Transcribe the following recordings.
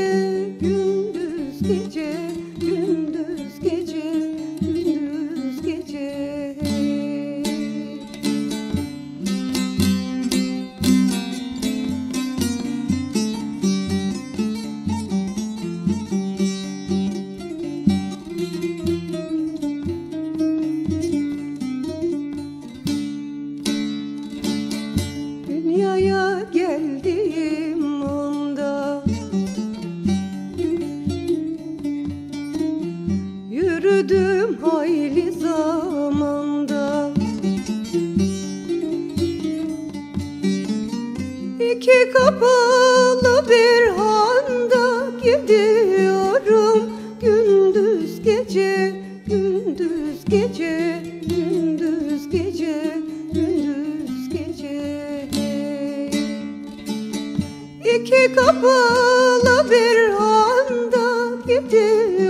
gece Gündüz gece Yürüdüm hayli zamanda. İki kapalı bir handa gidiyorum. Gündüz gece, gündüz gece, gündüz gece, gündüz gece. İki kapalı bir handa gidiyorum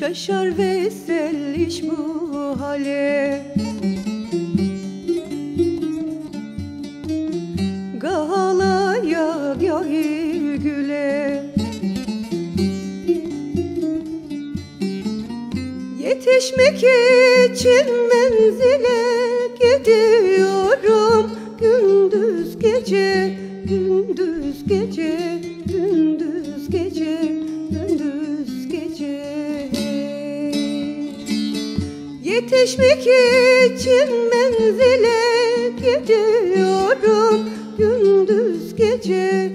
Şaşar Veysel iş bu hale. Gahalaya gahil güle. Yetişmek için menzile gidiyorum. Gündüz gece, Yetişmek için menzile gidiyorum Gündüz gece